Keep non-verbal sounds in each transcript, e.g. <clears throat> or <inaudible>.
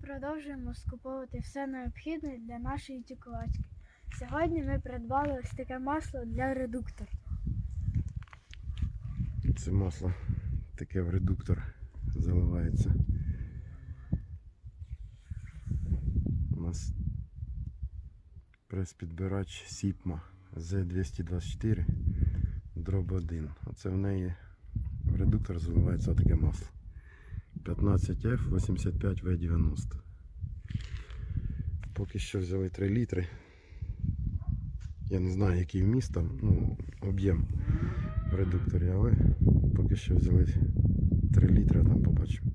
продовжуємо скуповувати все необхідне для нашої тікувачки. Сьогодні ми придбали ось таке масло для редуктора. Це масло таке в редуктор заливається. У нас прес-підбирач Сіпма Z224 дроб 1. Оце в неї в редуктор заливається таке масло. 15F85V90. Поки що взяли 3 літри. Я не знаю, який вміст там, ну, об'єм в редукторі, але поки що взяли 3 літри, а там побачимо.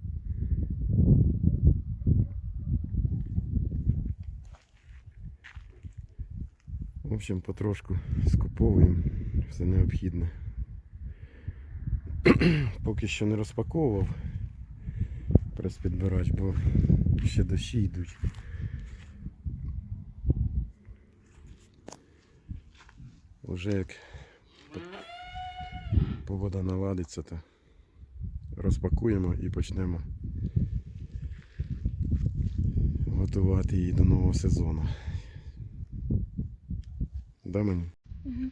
В общем, потрошку скуповуємо все необхідне. <clears throat> Поки що не розпаковував прес-підбирач, бо ще дощі йдуть. Уже як погода наладиться, то розпакуємо і почнемо готувати її до нового сезону. Да, мені? Угу.